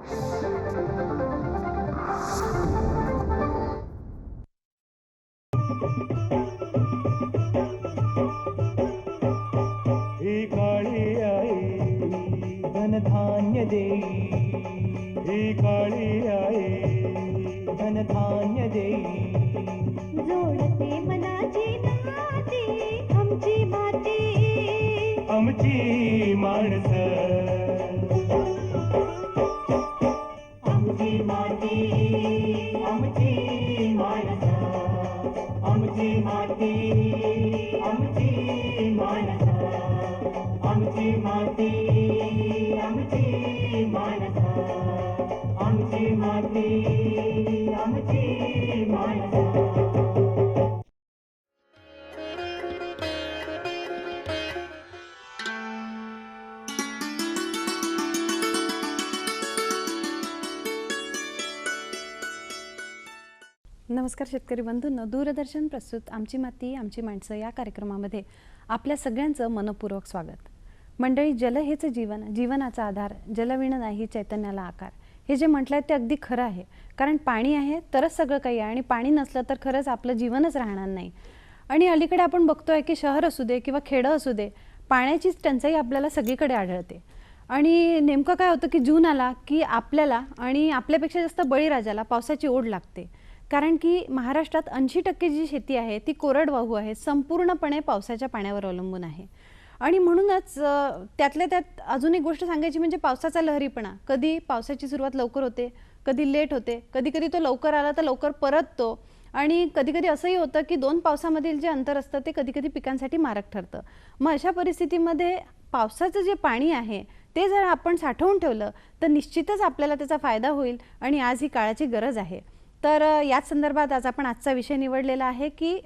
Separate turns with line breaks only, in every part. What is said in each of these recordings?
ही काळी आई धनधान्य देई ही काळी आई धनधान्य देई
जोडते मनाची नाती आमची माती.
आमची माणसं. माती आमची आमची माती आमची
नमस्कार शेतकरी बंधूंनो दूरदर्शन प्रस्तुत आमची माती आमची माणसं या कार्यक्रमामध्ये. आपल्या सगळ्यांचं मनपूर्वक स्वागत. मंडळी जल हेच जीवन जीवनाचा आधार जलविण नाही चैतन्याला आकार. हे जे म्हटलं आहे ते अगदी खरं आहे. कारण पाणी आहे तरच सगळं काही आहे. आणि पाणी नसलं तर खरंच आपलं जीवनच राहणार नाही. आणि अलीकडे आपण बघतोय की शहर असू दे किंवा खेडं असू दे पाण्याचीच टंचाई आपल्याला सगळीकडे आढळते. आणि नेमकं काय होतं की जून आला की आपल्याला आणि आपल्यापेक्षा जास्त बळीराजाला पावसाची ओढ लागते. कारण की महाराष्ट्रात ऐंशी टक्के जी शेती आहे ती कोरडवाहू आहे संपूर्णपणे पावसाच्या पाण्यावर अवलंबून आहे. आणि म्हणूनच त्यातल्या त्यात अजून एक गोष्ट सांगायची म्हणजे पावसाचा लहरीपणा. कधी पावसाची सुरुवात लवकर होते कधी लेट होते कधी कधी तो लवकर आला तर लवकर परततो आणि कधी कधी असंही होतं की दोन पावसामधील जे अंतर असतं ते कधी कधी पिकांसाठी मारक ठरतं. मग अशा परिस्थितीमध्ये पावसाचं जे पाणी आहे ते जर आपण साठवून ठेवलं तर निश्चितच आपल्याला त्याचा फायदा होईल आणि आज ही काळाची गरज आहे. तर याच संदर्भात आज आपण आजचा विषय निवडलेला आहे की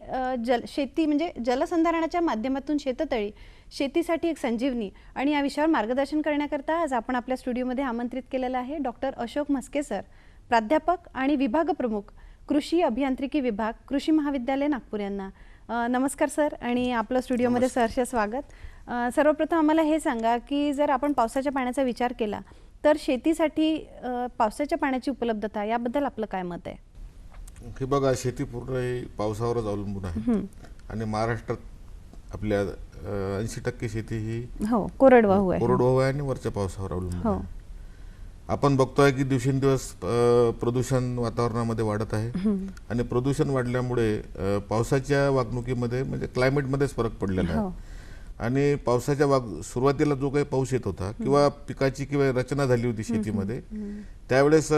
जल शेती म्हणजे जलसंधारणाच्या माध्यमातून शेततळी शेतीसाठी एक संजीवनी आणि या विषयावर मार्गदर्शन करण्याकरता आज आपण आपल्या स्टुडिओमध्ये आमंत्रित केलेलं आहे डॉक्टर अशोक म्हस्के सर प्राध्यापक आणि विभाग प्रमुख कृषी अभियांत्रिकी विभाग कृषी महाविद्यालय नागपूर यांना. नमस्कार सर आणि आपलं स्टुडिओमध्ये सहर्ष स्वागत. सर्वप्रथम आम्हाला हे सांगा की जर आपण पावसाच्या पाण्याचा विचार केला तर शेतीसाठी पावसाच्या पाण्याची उपलब्धता याबद्दल आपलं काय मत आहे?
हे बघा शेती पूर्ण ही पावसावरच अवलंबून आहे. आणि महाराष्ट्रात आपल्या ऐंशी टक्के शेती ही
हो कोरडवाहू आहे.
कोरडवाहू आहे आणि वरच्या पावसावर अवलंबून
हो.
आपण बघतोय की दिवसेंदिवस प्रदूषण वातावरणामध्ये वाढत आहे. आणि प्रदूषण वाढल्यामुळे पावसाच्या वागणुकीमध्ये म्हणजे क्लायमेटमध्येच फरक पडलेला
हो.
आहे आणि पावसाच्या वाग सुरुवातीला जो काही पाऊस येत होता किंवा पिकाची किंवा रचना झाली होती शेतीमध्ये त्यावेळेस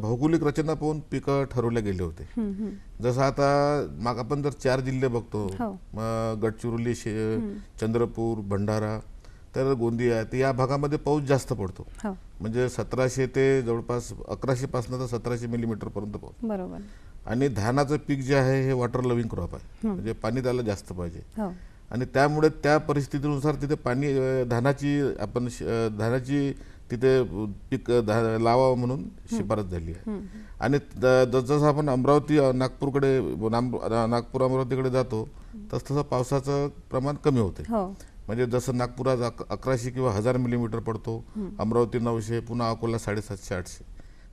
भौगोलिक रचना पाहून पिकं ठरवले गेले होते. जसं आता माग आपण जर चार जिल्हे बघतो
हो.
गडचिरोली चंद्रपूर भंडारा तर गोंदिया तर या भागामध्ये पाऊस जास्त पडतो.
हो.
म्हणजे सतराशे ते जवळपास अकराशे पासून तर सतराशे मिलीमीटर पर्यंत पाऊस.
बरोबर.
आणि धानाचं पीक जे आहे हे वॉटर लव्हिंग क्रॉप आहे. म्हणजे पाणी त्याला जास्त पाहिजे.
हो.
आणि त्यामुळे त्या परिस्थितीनुसार तिथे पाणी धानाची आपण धानाची तिथे पीक लावावं म्हणून शिफारस झाली आहे. आणि जसं आपण अमरावती नागपूरकडे नागपूर अमरावतीकडे जातो तस तसं पावसाचं प्रमाण कमी होते
हो.
म्हणजे जसं नागपुरात अक- अकराशे किंवा हजार मिलीमीटर पडतो अमरावती नऊशे पुन्हा अकोला साडेसातशे आठशे.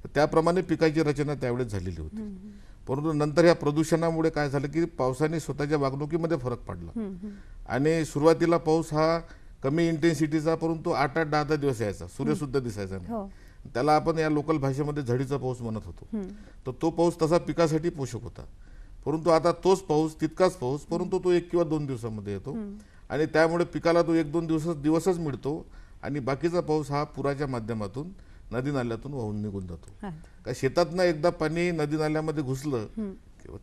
तर त्याप्रमाणे पिकाची रचना त्यावेळेस झालेली होती. परंतु नंतर या प्रदूषणामुळे काय झालं की पावसाने स्वतःच्या वागणुकीमध्ये फरक पडला. आणि सुरुवातीला पाऊस हा कमी इंटेन्सिटीचा परंतु आठ आठ दहा दहा दिवस यायचा. सूर्य सुद्धा दिसायचा
हो.
नाही त्याला आपण या लोकल भाषेमध्ये झडीचा पाऊस म्हणत होतो. तर तो पाऊस तसा पिकासाठी पोषक होता. परंतु आता तोच पाऊस तितकाच पाऊस परंतु तो एक किंवा दोन दिवसामध्ये येतो. आणि त्यामुळे पिकाला तो एक दोन दिवस दिवसच मिळतो. आणि बाकीचा पाऊस हा पुराच्या माध्यमातून नदी नाल्यातून वाहून निघून जातो. का शेतातनं एकदा पाणी नदी नाल्यामध्ये घुसलं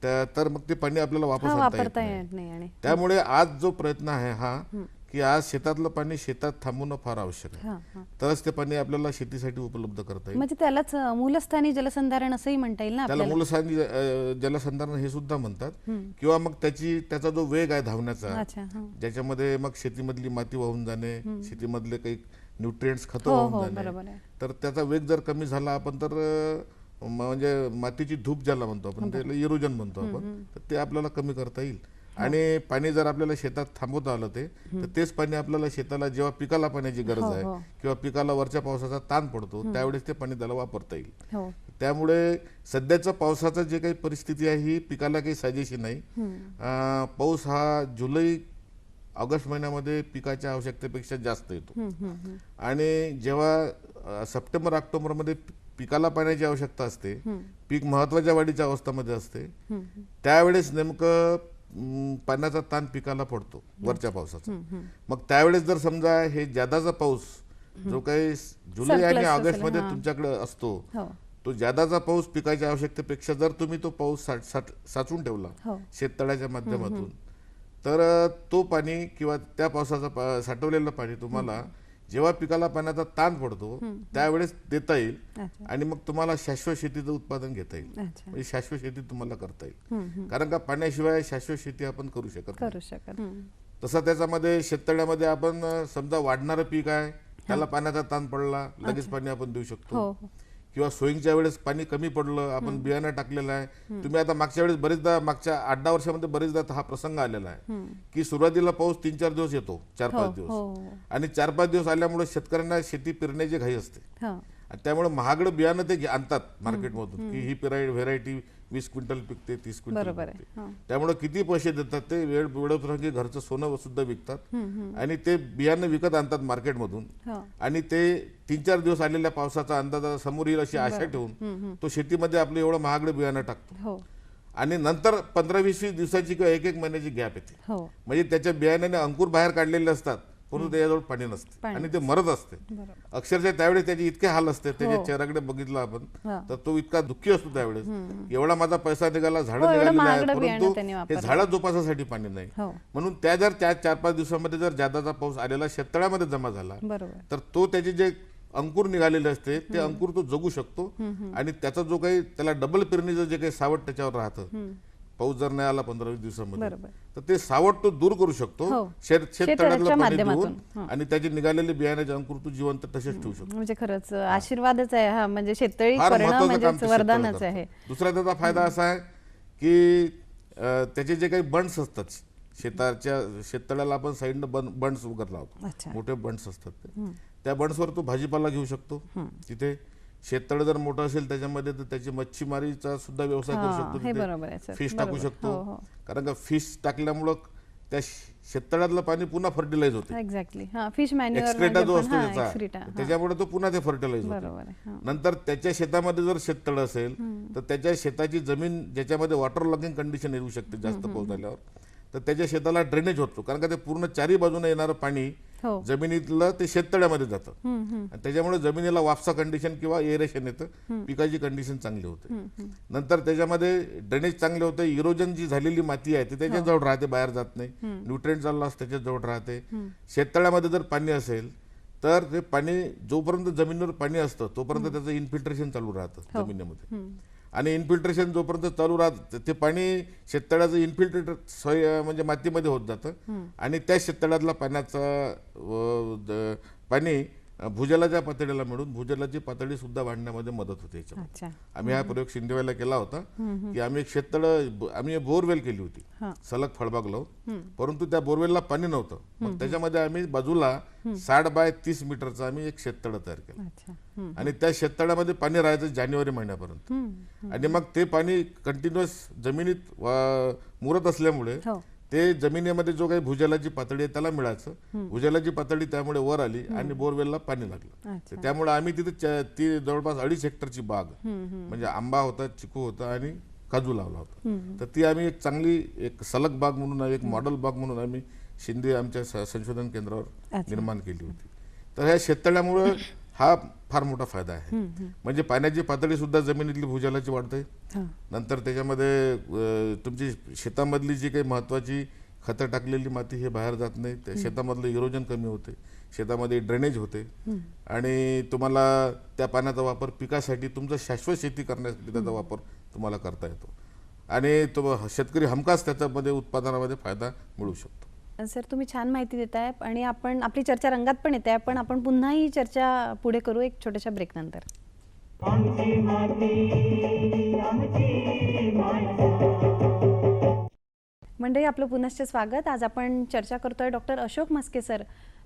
त्या तर मग ते पाणी आपल्याला वापस आणता येत नाही. त्यामुळे आज जो प्रयत्न आहे हा की आज शेतातलं पाणी शेतात थांबवणं फार आवश्यक आहे. तरच ते पाणी आपल्याला शेतीसाठी उपलब्ध करता येईल.
म्हणजे त्यालाच मूलस्थानी जलसंधारण असंही म्हणता येईल ना
त्याला मूलस्थानी जलसंधारण हे सुद्धा म्हणतात. किंवा मग त्याची त्याचा जो वेग आहे धावण्याचा ज्याच्यामध्ये मग शेतीमधली माती वाहून जाणे शेतीमधले काही न्यूट्रिएंट्स खतं
हो, हो,
वाहून
बरोबर
जाणे
आहे.
तर त्याचा वेग जर कमी झाला आपण तर अ, म- म्हणजे मातीची धूप ज्याला म्हणतो आपण त्याला इरोजन म्हणतो आपण तर ते आपल्याला कमी करता येईल. आणि पाणी जर आपल्याला शेतात थांबवता आलं ते तर तेच पाणी आपल्याला शेताला जेव्हा पिकाला पाण्याची गरज
हो,
आहे
हो.
किंवा पिकाला वरच्या पावसाचा ताण पडतो त्यावेळेस ते पाणी त्याला वापरता येईल.
हो.
त्यामुळे सध्याचं पावसाचं जे काही परिस्थिती आहे ही पिकाला काही साजेशी नाही. अं, पाऊस हा जुलै ऑगस्ट महिन्यामध्ये पिकाच्या आवश्यकतेपेक्षा जास्त येतो. आणि जेव्हा सप्टेंबर ऑक्टोबरमध्ये पिकाला पाण्याची आवश्यकता असते पीक महत्त्वाच्या वाढीच्या अवस्थेमध्ये असते त्यावेळेस नेमकं पाण्याचा ताण पिकाला पडतो वरच्या पावसाचा. मग त्यावेळेस जर समजा हे जादाचा पाऊस जो काही जुलै आणि
ऑगस्टमध्ये.
तुमच्याकडे असतो
हो.
तो जादाचा पाऊस पिकाच्या आवश्यकतेपेक्षा जर तुम्ही तो पाऊस साचून ठेवला
हो.
शेततळ्याच्या माध्यमातून तर तो पाणी किंवा त्या पावसाचं पा- साठवलेलं पाणी तुम्हाला जेव्हा पिकाला पाण्याचा ताण पडतो त्यावेळेस देता येईल आणि मग तुम्हाला शाश्वत शेतीचं उत्पादन घेता येईल. म्हणजे शाश्वत शेती तुम्हाला करता येईल. कारण का पाण्याशिवाय शाश्वत शेती आपण करू शकत नाही.
करू शकत.
तसं त्याच्यामध्ये शेततळ्यामध्ये आपण समजा वाढणारं पीक आहे त्याला पाण्याचा ताण पडला लगेच पाणी आपण देऊ शकतो.
हो हो.
किंवा सोयींच्या वेळेस पाणी कमी पडलं आपण बियाणं टाकलेलं आहे. तुम्ही आता मागच्या वेळेस बरेचदा मागच्या आठ दहा वर्षामध्ये बरेचदा हा प्रसंग आलेला आहे. की सुरुवातीला पाऊस तीन चार दिवस येतो चार
हो
पाच दिवस.
हो. हो.
आणि चार पाच दिवस आल्यामुळे शेतकऱ्यांना शेती पेरण्याची घाई असते.
हो.
त्यामुळे महागडं बियाणं ते आणतात मार्केटमधून की ही पेराई व्हेरायटी वीस क्विंटल पिकते तीस क्विंटल
बरोबर आहे.
पिकते.
हो.
त्यामुळे किती पैसे देतात ते? वेळ वेळोपयोगी घरचं सोनं सुद्धा विकतात. आणि ते बियाणं विकत आणतात मार्केटमधून.
हो.
आणि ते तीन चार दिवस आलेल्या पावसाचा अंदाज समोर येईल अशी आशा ठेवून तो शेतीमध्ये आपलं एवढं महागडं बियाणं टाकतो.
हो.
आणि नंतर पंधरा वीस वीस दिवसाची किंवा एक एक महिन्याची गॅप येते.
हो.
म्हणजे त्याच्या बियाण्याने अंकुर बाहेर काढलेले असतात. परंतु त्याच्याजवळ पाणी नसते.
पाणी
आणि ते मरत असते.
बरोबर.
अक्षरशः त्यावेळेस त्याचे इतके हाल असते त्याच्या
हो.
चेहऱ्याकडे बघितलं आपण
हा.
तर तो इतका दुःखी असतो त्यावेळेस. एवढा माझा पैसा निघाला झाडं
हो, एवढं
निघालेली आहे
महागडं बियाणं
परंतु
त्यांनी
हे
वापरलं.
झाडं जोपासासाठी पाणी नाही.
हो.
म्हणून त्या जर त्या चार पाच दिवसामध्ये जर जादाचा पाऊस आलेला शेततळ्यामध्ये जमा झाला
बरोबर.
तर तो त्याचे जे अंकुर निघालेले असते ते अंकुर तो जगू शकतो. आणि त्याचा जो काही त्याला डबल पेरणीचं जे काही सावट त्याच्यावर राहतं पाऊस जर नाही आला पंधरा वीस दिवसामध्ये. तर ते सावट तो दूर करू शकतो.
हो.
शेत शेततळ्यातलं पाणी. देऊन आणि त्याचे निघालेले बियाण्याचे अंकुर तो जिवंत तसेच ठेवू शकतो.
म्हणजे खरंच आशीर्वादच आहे हा. म्हणजे शेततळी
ते
वरदानच आहे.
दुसरा त्याचा फायदा असा आहे की त्याचे जे काही बंड्स असतात शेताच्या शेततळ्याला आपण साईडनं बन बंड्स वगैरे लावतो मोठे बंड्स असतात ते. त्या बंड्सवर तो भाजीपाला घेऊ शकतो. तिथे शेततळ जर मोठं असेल त्याच्यामध्ये तर त्याची मच्छीमारीचा सुद्धा व्यवसाय करू शकतो
हे
तिथे.
बरोबर आहे सर.
फिश टाकू
बरोबर.
शकतो.
हो हो.
कारण का फिश टाकल्यामुळं त्या शे- शेततळ्यातलं पाणी पुन्हा फर्टिलाइज होते.
एक्झॅक्टली हा फिश मॅन्युअर
एक्सक्रेटा जो असतो त्याचा त्याच्यामुळे तो पुन्हा ते फर्टिलाइज होते.
बरोबर आहे हा.
नंतर त्याच्या शेतामध्ये जर शेततळ असेल तर त्याच्या शेताची जमीन ज्याच्यामध्ये वॉटर लॉगिंग कंडिशन येऊ शकते जास्त पाऊस झाल्यावर. तर त्याच्या शेताला ड्रेनेज होतो. कारण का ते पूर्ण चारी बाजूने येणारं पाणी जमिनीतलं ते शेततळ्यामध्ये जातं. आणि त्याच्यामुळे जमिनीला वापसा कंडिशन किंवा एरेशन येतं. पिकाची कंडिशन चांगली होते. नंतर त्याच्यामध्ये ड्रेनेज चांगले होते. इरोजन जी झालेली माती आहे ती त्याच्याजवळ राहते बाहेर जात नाही. न्यूट्रेंट लॉस त्याच्याजवळ राहते. शेततळ्यामध्ये जर पाणी असेल तर ते पाणी जोपर्यंत जमिनीवर पाणी असतं तोपर्यंत त्याचं इन्फिल्ट्रेशन चालू राहतं जमिनीमध्ये. आणि इन्फिल्ट्रेशन जोपर्यंत चालू राहत ते पाणी शेततळ्याचं इन्फिल्ट्रेटर सोय म्हणजे मातीमध्ये होत जातं. आणि त्या शेततळ्यातला पाण्याचा पाणी भूजलाच्या पातळीला मिळून भूजलाची पातळी सुद्धा वाढण्यामध्ये मदत होते याच्यामध्ये आम्ही हा प्रयोग शिंदेवायला केला होता की आम्ही एक शेततळ आम्ही बोरवेल केली होती. सलग फळबाग लावून. परंतु त्या बोरवेलला पाणी नव्हतं. मग त्याच्यामध्ये आम्ही बाजूला साठ बाय तीस मीटरचं आम्ही एक शेततळ तयार केलं. आणि त्या शेततळ्यामध्ये पाणी राहायचं जानेवारी महिन्यापर्यंत. आणि मग ते पाणी कंटिन्युअस जमिनीत मुरत असल्यामुळे
हो.
ते जमिनीमध्ये जो काही भूजलाची पातळी आहे त्याला मिळायचं. भूजलाची पातळी त्यामुळे वर आली आणि बोरवेलला पाणी लागलं. त्यामुळे आम्ही तिथे ती जवळपास अडीच हेक्टरची बाग. म्हणजे आंबा होता चिकू होता आणि काजू लावला होता. तर ती आम्ही एक चांगली एक सलग बाग म्हणून एक मॉडेल बाग म्हणून आम्ही शिंदे आमच्या संशोधन केंद्रावर. निर्माण केली होती. तर ह्या शेततळ्यामुळे हा फार मोठा फायदा आहे. म्हणजे पाण्याची पातळी सुद्धा जमिनीतली भूजलाची वाढते. नंतर त्याच्यामध्ये तुमची शेतामधली जी काही महत्वाची खतं टाकलेली माती हे बाहेर जात नाही. त्या शेतामधलं इरोजन कमी होते. शेतामध्ये ड्रेनेज होते. आणि तुम्हाला त्या पाण्याचा वापर पिकासाठी तुमचं शाश्वत शेती करण्यासाठी त्याचा वापर तुम्हाला करता येतो. आणि तो शेतकरी हमखास त्याच्यामध्ये उत्पादनामध्ये फायदा मिळू शकतो.
सर तुम्ही छान माहिती देताय आणि आपण आपली चर्चा रंगात पण येते पण आपण पुन्हा ही चर्चा पुढे करू एक छोट्याशा ब्रेक नंतर.
आमची माती आमची माणसं.
मंडळी आपलं पुनश्च स्वागत. आज आपण चर्चा करतोय डॉक्टर अशोक मस्के सर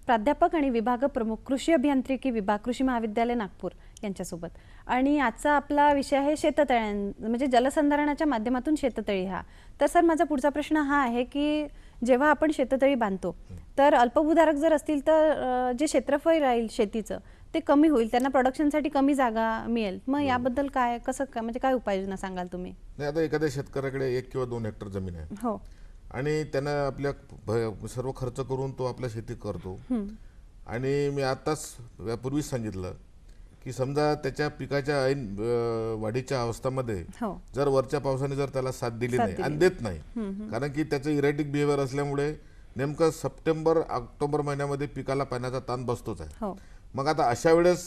प्राध्यापक आणि विभाग प्रमुख कृषी अभियांत्रिकी विभाग कृषी महाविद्यालय नागपूर यांच्यासोबत. आणि आजचा आपला विषय आहे शेततळ्यां म्हणजे जलसंधारणाच्या माध्यमातून शेततळी हा. तर सर माझा पुढचा प्रश्न हा आहे की जेव्हा आपण शेततळी बांधतो तर अल्पभूधारक जर असतील तर जे क्षेत्रफळ राहील शेतीचं ते कमी होईल. त्यांना प्रोडक्शनसाठी कमी जागा मिळेल. मग याबद्दल काय कसं काय म्हणजे काय उपाययोजना सांगाल तुम्ही?
नाही आता एखाद्या शेतकऱ्याकडे एक किंवा दोन हेक्टर जमीन आहे.
हो.
आणि त्यानं आपल्या सर्व खर्च करून तो आपला शेती करतो. आणि मी आताच यापूर्वीच सांगितलं की समजा त्याच्या पिकाच्या ऐन वाढीच्या अवस्थामध्ये
हो.
जर वरच्या पावसाने जर त्याला साथ दिली नाही आणि देत नाही कारण की त्याचं इरेटिक बिहेवियर असल्यामुळे नेमकं सप्टेंबर ऑक्टोबर महिन्यामध्ये पिकाला पाण्याचा ताण बसतोच आहे.
हो.
मग आता अशा वेळेस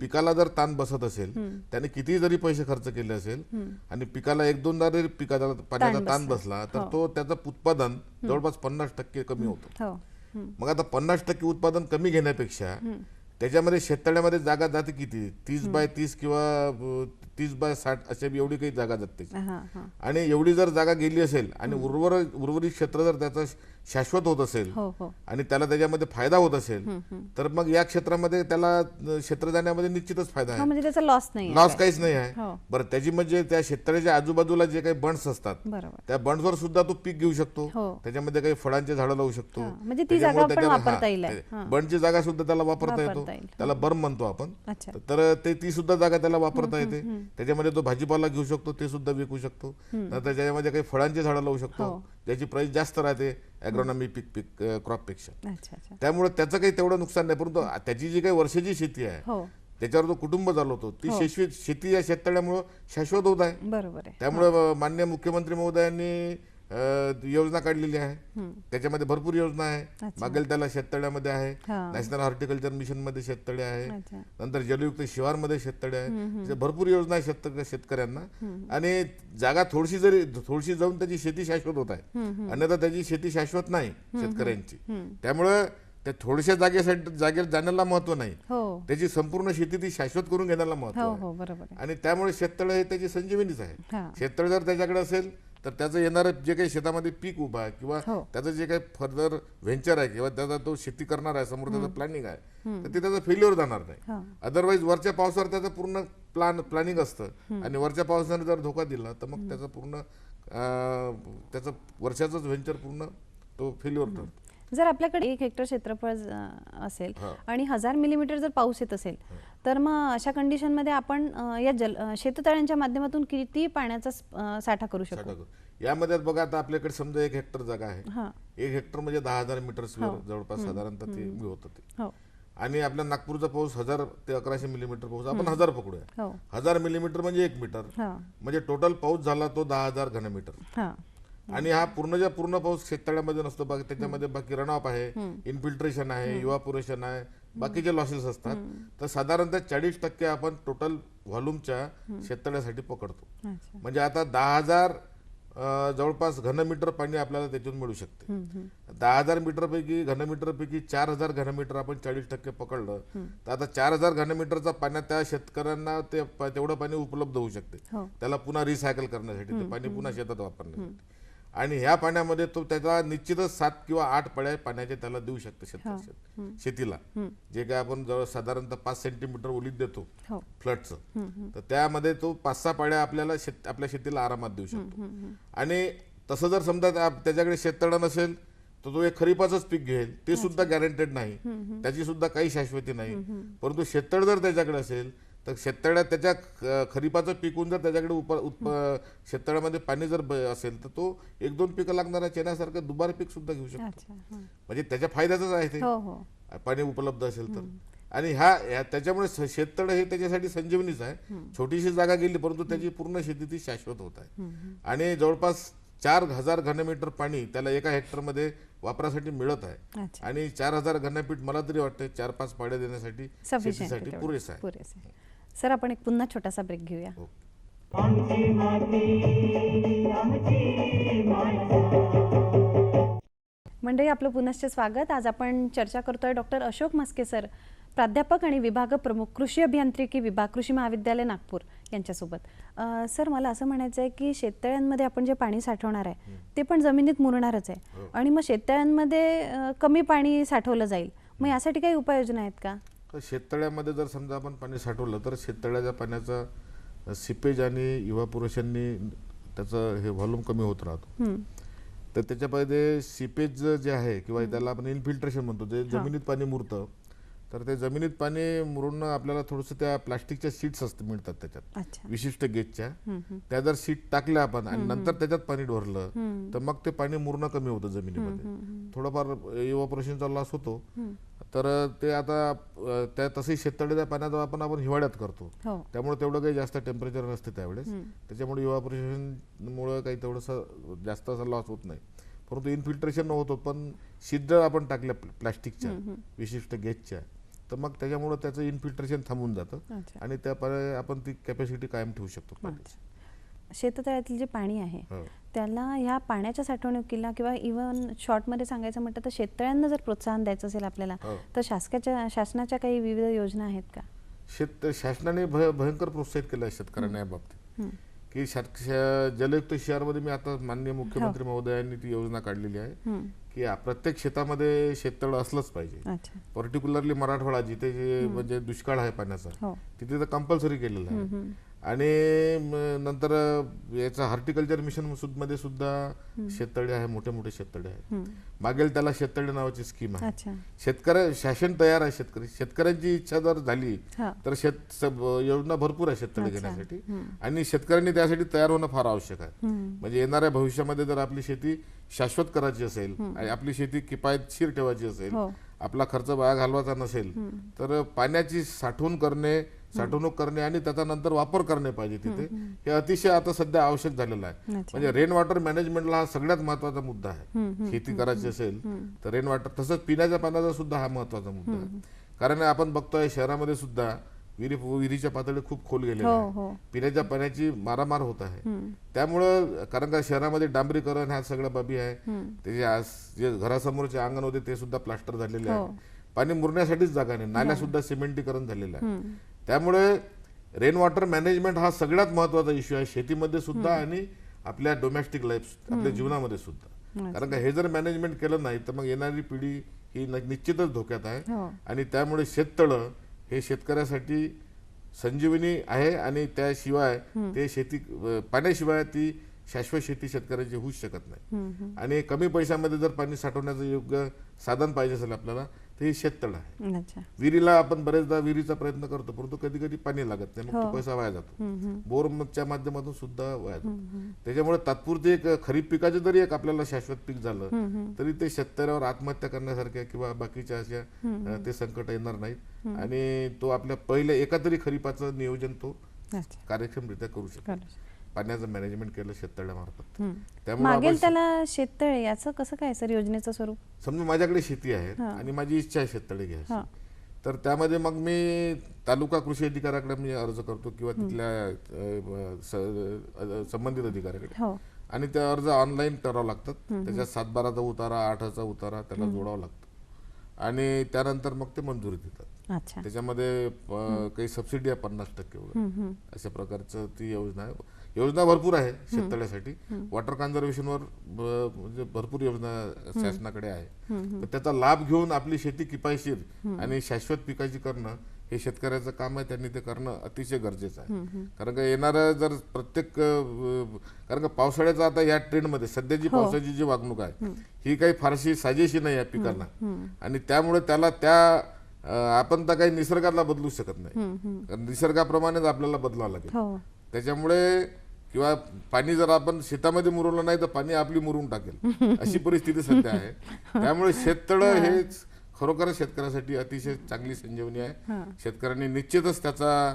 पिकाला जर ताण बसत असेल त्याने किती जरी पैसे खर्च केले असेल आणि पिकाला एक दोनदा जरी पिकाला पाण्याचा ताण बसला. तर तो त्याचं उत्पादन जवळपास पन्नास टक्के कमी होतं.
हो.
मग आता पन्नास टक्के उत्पादन कमी घेण्यापेक्षा त्याच्यामध्ये शेततळ्यामध्ये जागा जाते किती? तीस बाय तीस किंवा तीस बाय साठ अशा एवढी काही जागा जाते आणि एवढी जर जागा गेली असेल आणि उर्वर उर्वरित क्षेत्र जर त्याचं शाश्वत होत असेल
हो हो.
आणि त्याला त्याच्यामध्ये फायदा होत असेल तर मग या क्षेत्रामध्ये त्याला क्षेत्र जाण्यामध्ये निश्चितच फायदा आहे.
म्हणजे त्याचा लॉस नाही
लॉस काहीच नाही आहे.
हो.
बरं त्याची म्हणजे त्या शेतकऱ्याच्या आजूबाजूला जे काही बंड्स असतात
बरोबर.
त्या बंड्सवर सुद्धा तो पीक घेऊ शकतो. त्याच्यामध्ये काही फळांचे झाडं लावू शकतो.
म्हणजे.
बंडची जागा सुद्धा त्याला वापरता येतो. त्याला बर्म म्हणतो आपण. तर ते ती सुद्धा जागा त्याला वापरता येते. त्याच्यामध्ये तो भाजीपाला घेऊ शकतो ते सुद्धा विकू शकतो. तर त्याच्यामध्ये काही फळांची झाडं लावू शकतो.
हो.
ज्याची प्राइस जास्त राहते अॅग्रॉनॉमी पीक पीक क्रॉपपेक्षा
अच्छा अच्छा.
त्यामुळे त्याचं काही तेवढं नुकसान नाही परंतु त्याची जी काही वर्षाची शेती आहे
हो.
त्याच्यावर जो कुटुंब चालवतो ती शेती शेती या शेततळ्यामुळं शाश्वत होत आहे. त्यामुळे मान्य मुख्यमंत्री महोदयांनी योजना काढलेली आहे. त्याच्यामध्ये भरपूर योजना आहे. मागेल त्याला शेततळ्यामध्ये आहे. नॅशनल हॉर्टिकल्चर मिशनमध्ये शेततळे आहे. नंतर जलयुक्त शिवारमध्ये शेततळे आहे. भरपूर योजना आहे शेत शेतकऱ्यांना. आणि जागा थोडीशी जरी थोडीशी जाऊन त्याची शेती शाश्वत होत आहे. अन्यथा त्याची शेती शाश्वत नाही शेतकऱ्यांची. त्यामुळं त्या थोड्याशा जागेसाठी जागेत जाण्याला महत्त्व नाही.
हो.
त्याची संपूर्ण शेती ती शाश्वत करून घेण्याला महत्त्व
हो हो
आणि त्यामुळे शेततळे हे त्याची संजीवनीच. आहे. शेततळे जर त्याच्याकडे असेल तर त्याचं येणारं जे काही शेतामध्ये पीक उभं आहे किंवा
हो.
त्याचं जे काही फर्दर व्हेंचर आहे किंवा त्याचा तो शेती करणार आहे समोर त्याचं प्लॅनिंग आहे तर ते त्याचं फेल्युअर जाणार नाही. अदरवाईज वरच्या पावसावर त्याचं पूर्ण प्लॅन प्लॅनिंग असतं. आणि वरच्या पावसाने जर धोका दिला तर मग त्याचं पूर्ण त्याचं वर्षाचंच व्हेंचर पूर्ण तो फेल्युअर ठरतो.
जर आपल्याकडे एक हेक्टर क्षेत्रफळ असेल
हा.
आणि हजार मिलीमीटर जर पाऊस येत असेल तर मग अशा कंडिशनमध्ये आपण या जल शेततळ्यांच्या माध्यमातून किती पाण्याचा साठा करू शकतो.
यामध्ये बघा आता आपल्याकडे समजा एक हेक्टर जागा आहे.
हा.
एक हेक्टर म्हणजे दहा हजार मीटर स्क्वेअर जवळपास साधारणतः ते होतं ते
हो.
आणि आपल्या नागपूरचा पाऊस हजार ते अकराशे मिलीमीटर पाऊस आपण हजार पकडूया.
हो.
हजार मिलीमीटर म्हणजे एक मीटर.
हा.
म्हणजे टोटल पाऊस झाला तो दहा हजार घनमीटर.
हा.
आणि हा पूर्णच्या पूर्ण पाऊस शेततळ्यामध्ये नसतो बाकी त्याच्यामध्ये बाकी रनऑफ आहे इन्फिल्ट्रेशन आहे इव्हापोरेशन आहे बाकीचे लॉसेस असतात. तर साधारणतः चाळीस टक्के आपण टोटल व्हॉल्यूमच्या शेततळ्यासाठी पकडतो. म्हणजे आता दहा हजार जवळपास घनमीटर पाणी आपल्याला त्यातून मिळू शकते. दहा हजार मीटर पैकी घनमीटर पैकी चार हजार घनमीटर आपण चाळीस टक्के पकडलं. तर आता चार हजार घनमीटरचा पाण्यात त्या शेतकऱ्यांना ते तेवढं पाणी उपलब्ध होऊ शकते.
हो.
त्याला पुन्हा रिसायकल करण्यासाठी ते पाणी पुन्हा शेतात वापरण्यासाठी. आणि ह्या पाण्यामध्ये तो त्याचा निश्चितच सात किंवा आठ पड्या पाण्याचे त्याला देऊ शकते शेत शेत- शेतीला. जे काय आपण जवळ साधारणतः पाच सेंटीमीटर ओलीत देतो
हो.
फ्लडचं. तर त्यामध्ये तो पाच सहा पाड्या आपल्याला शेत आपल्या शेतीला आरामात देऊ शकतो. आणि तसं जर समजा त्या- त्याच्याकडे शेततळं नसेल तर तो एक खरीपाचंच पीक घेईल. ते सुद्धा गॅरंटेड नाही. त्याची सुद्धा काही शाश्वती नाही. परंतु शेततळ जर त्याच्याकडे असेल तर शेततळ्यात त्याच्या ख- खरीपाचं पिकून जर त्याच्याकडे उप उत्प शेततळ्यामध्ये पाणी जर ब- असेल तर तो एक दोन पिकं लागणारा चेन्यासारखं दुबार पीक सुद्धा घेऊ शकतो.
अच्छा हा.
म्हणजे त्याच्या फायद्याचंच आहे ते.
हो हो.
पाणी उपलब्ध असेल तर. आणि ह्या ह्या- त्याच्यामुळे स- शेततळ हे त्याच्यासाठी संजीवनीच आहे. छोटीशी जागा गेली परंतु त्याची पूर्ण शेती ती शाश्वत होत आहे. आणि जवळपास चार हजार घनमीटर पाणी त्याला एका हेक्टरमध्ये वापरासाठी मिळत आहे.
अच्छा.
आणि चार हजार घनफीट मला तरी वाटतं चार पाच पाड्या देण्यासाठी
सफिशियंट
शेतीसाठी पुरेसं आहे.
पुरेस आहे. सर आपण एक पुन्हा छोटासा ब्रेक घेऊया.
हो.
मंडळी आपलं पुनश्च स्वागत. आज आपण चर्चा करतोय डॉक्टर अशोक मस्के सर प्राध्यापक आणि विभाग प्रमुख कृषी अभियांत्रिकी विभाग कृषी महाविद्यालय नागपूर यांच्यासोबत. सर मला असं म्हणायचं आहे की शेततळ्यांमध्ये आपण जे पाणी साठवणार आहे ते पण जमिनीत मुरणारच आहे. आणि मग शेततळ्यांमध्ये कमी पाणी साठवलं जाईल. मग यासाठी काही उपाययोजना आहेत का?
तर शेततळ्यामध्ये जर समजा आपण पाणी साठवलं तर शेततळ्याच्या पाण्याचा सिपेज आणि इव्हापोरेशननी त्याचं हे व्हॉल्यूम कमी होत राहतो. तर त्याच्यामध्ये सिपेज जे आहे किंवा त्याला आपण इन्फिल्ट्रेशन म्हणतो जे जमिनीत पाणी मुरतं तर ते जमिनीत पाणी मुरून आपल्याला थोडंसं त्या प्लास्टिकच्या सीट्स असते मिळतात त्याच्यात. विशिष्ट गेजच्या. त्या जर सीट टाकल्या आपण आणि नंतर त्याच्यात पाणी ढोरलं तर मग ते पाणी मुरणं कमी होतं जमिनीमध्ये. थोडंफार इव्हापोरेशनचा लॉस होतो. तर ते आता त्या तसंही शेततळ्याच्या पाण्याचा आपण आपण हिवाळ्यात करतो.
हो.
त्यामुळे तेवढं काही जास्त टेम्परेचर नसते त्यावेळेस. त्याच्यामुळे इव्हापोरेशनमुळे काही थोडंसं जास्त असा लॉस होत नाही. परंतु इन्फिल्ट्रेशन होतो पण जर आपण टाकल्या प्ल- प्लास्टिकच्या विशिष्ट गेजच्या तर मग त्याच्यामुळे त्याचं इन्फिल्ट्रेशन थांबून जातं आणि त्या पाण्या- आपण ती कॅपॅसिटी कायम ठेवू शकतो.
शेततळ्यातील जे पाणी आहे
हो.
त्याला ह्या पाण्याच्या साठवणुकीला किंवा इव्हन शॉर्टमध्ये सांगायचं म्हटलं तर शेततळ्यांना जर प्रोत्साहन द्यायचं असेल आपल्याला
हो.
तर शासकाच्या शासनाच्या काही विविध योजना आहेत का
शेत शासनाने भय भयंकर प्रोत्साहित केलं आहे शेतकऱ्यांना या बाबतीत
हं.
की जलयुक्त शहरमध्ये मी आता माननीय मुख्यमंत्री महोदयांनी ती योजना काढलेली आहे
हं.
की प्रत्येक शेतामध्ये शेततळ असलंच पाहिजे. पर्टिक्युलरली मराठवाडा जिथे जे म्हणजे दुष्काळ आहे पाण्याचा
हो.
तिथे तर कंपल्सरी केलेलं आहे. आणि नंतर याचा हॉर्टिकल्चर मिशनमध्ये सुद्धा शेततळे आहे मोठे मोठे शेततळे आहेत. मागेल त्याला शेततळे नावाची स्कीम आहे. शेतकऱ्या शासन तयार आहे शेतकरी. शेतकऱ्यांची इच्छा जर झाली तर शेत योजना भरपूर आहे शेततळे. घेण्यासाठी. आणि शेतकऱ्यांनी त्यासाठी तयार होणं फार आवश्यक आहे. म्हणजे येणाऱ्या भविष्यामध्ये जर आपली शेती शाश्वत करायची असेल आणि आपली शेती किफायतशीर ठेवायची असेल
हो.
आपला खर्च वाया घालवायचा नसेल तर पाण्याची साठवण करणे साठवणूक करणे आणि त्याचा नंतर वापर करणे पाहिजे तिथे. हे अतिशय आता सध्या आवश्यक झालेलं आहे. म्हणजे रेन वॉटर मॅनेजमेंटला हा सगळ्यात महत्त्वाचा मुद्दा आहे. शेती करायची असेल तर रेन वॉटर तसंच पिण्याच्या पाण्याचा सुद्धा हा महत्त्वाचा मुद्दा आहे. कारण आपण बघतोय शहरामध्ये सुद्धा विहिरी विहिरीच्या पातळी खूप खोल गेलेल्या
हो
आहे
हो.
पिण्याच्या पाण्याची मारामार होत आहे. त्यामुळं कारण का शहरामध्ये डांबरीकरण ह्या सगळ्या बाबी आहे. त्याचे जे घरासमोरचे अंगण होते ते सुद्धा प्लास्टर झालेले
हो.
आहे पाणी मुरण्यासाठीच जागा नाही. नाल्या सुद्धा सिमेंटीकरण झालेलं आहे. त्यामुळे रेन वॉटर मॅनेजमेंट हा सगळ्यात महत्त्वाचा इश्यू आहे. शेतीमध्ये सुद्धा आणि आपल्या डोमेस्टिक लाईफ आपल्या जीवनामध्ये सुद्धा. कारण का हे जर मॅनेजमेंट केलं नाही तर मग येणारी पिढी ही निश्चितच धोक्यात आहे.
हो.
आणि त्यामुळे शेततळं हे शेतकऱ्यासाठी संजीवनी आहे आणि त्याशिवाय ते शेती पाण्याशिवाय ती शाश्वत शेती शेतकऱ्याची होऊच शकत नाही. आणि कमी पैशामध्ये जर पाणी साठवण्याचं योग्य साधन पाहिजे असेल आपल्याला हे शेततळ आहे. विहिरीला आपण बरेचदा विहिरीचा प्रयत्न करतो परंतु कधी कधी पाणी लागत नाही मग तो
हो.
पैसा वाया जातो. बोरच्या माध्यमातून सुद्धा वाया जातो. त्याच्यामुळे तात्पुरते एक खरीप पिकाचे जरी एक आपल्याला शाश्वत पीक झालं. तरी ते शेतकऱ्यावर आत्महत्या करण्यासारख्या किंवा बाकीच्या अशा ते संकट येणार नाहीत. आणि तो आपल्या पहिल्या एका तरी खरीपाचं नियोजन तो कार्यक्षमरित्या करू शकतो. पाण्याचं मॅनेजमेंट केलं शेततळ्यामार्फत. त्यामुळे
मागेल त्याला शेततळे याचं कसं काय सर योजनेचं स्वरूप?
समजा माझ्याकडे शेती आहे. आणि माझी इच्छा आहे शेततळे घ्यायची.
हा.
तर त्यामध्ये मग मी तालुका कृषी अधिकाऱ्याकडे मी अर्ज करतो किंवा तिथल्या अ, स- अ, संबंधित अधिकाऱ्याकडे.
हो.
आणि ते अर्ज ऑनलाईन करावं लागतात. त्याच्यात सातबाराचा उतारा आठाचा उतारा त्याला जोडावा लागतो. आणि त्यानंतर मग ते मंजुरी देतात.
अच्छा.
त्याच्यामध्ये काही सबसिडी आहे पन्नास टक्के वगैरे. अशा प्रकारचं ती योजना आहे. योजना भरपूर आहे शेततळ्यासाठी. वॉटर कन्झर्वेशनवर म्हणजे भरपूर योजना शासनाकडे आहे. तर त्याचा लाभ घेऊन आपली शेती किफायतशीर आणि शाश्वत पिकाची करणं हे शेतकऱ्याचं काम आहे. त्यांनी ते करणं अतिशय गरजेचं आहे. कारण का येणारं जर प्रत्येक कारण का पावसाळ्याचा आता या ट्रेंडमध्ये सध्याची पावसाची जी वागणूक आहे ही काही फारशी साजेशी नाही आहे पिकांना. आणि त्यामुळे त्याला त्या आपण तर काही निसर्गाला बदलू शकत नाही.
हं. हं.
निसर्गाप्रमाणेच आपल्याला बदलावं लागेल.
हो.
त्याच्यामुळे किंवा पाणी जर आपण शेतामध्ये मुरवलं नाही तर पाणी आपली मुरून टाकेल. अशी परिस्थिती सध्या आहे. त्यामुळे शेततळं हेच खरोखरच शेतकऱ्यासाठी अतिशय चांगली संजीवनी आहे. शेतकऱ्यांनी निश्चितच त्याचा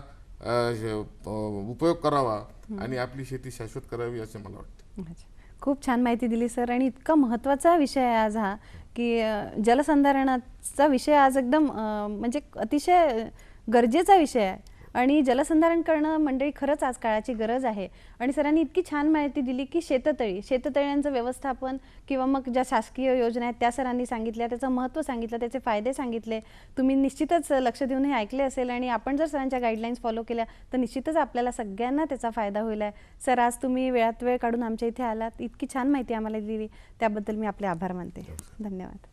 उपयोग करावा आणि आपली शेती शाश्वत करावी असं मला वाटतं.
खूप छान माहिती दिली सर. आणि इतका महत्त्वाचा विषय आहे आज हा की जलसंधारणाचा विषय आज एकदम म्हणजे अतिशय गरजेचा विषय आहे. आणि जलसंधारण करणं मंडळी खरंच आज काळाची गरज आहे. आणि सरांनी इतकी छान माहिती दिली की शेततळी शेततळ्यांचं व्यवस्थापन किंवा मग ज्या शासकीय योजना आहेत त्या सरांनी सांगितल्या त्याचं महत्त्व सांगितलं त्याचे फायदे सांगितले. तुम्ही निश्चितच लक्ष देऊन हे ऐकले असेल आणि आपण जर सरांच्या गाईडलाईन्स फॉलो केल्या तर निश्चितच आपल्याला सगळ्यांना त्याचा फायदा होईल आहे. सर आज तुम्ही वेळात वेळ काढून आमच्या इथे आलात. इतकी छान माहिती आम्हाला दिली. त्याबद्दल मी आपले आभार मानते. धन्यवाद.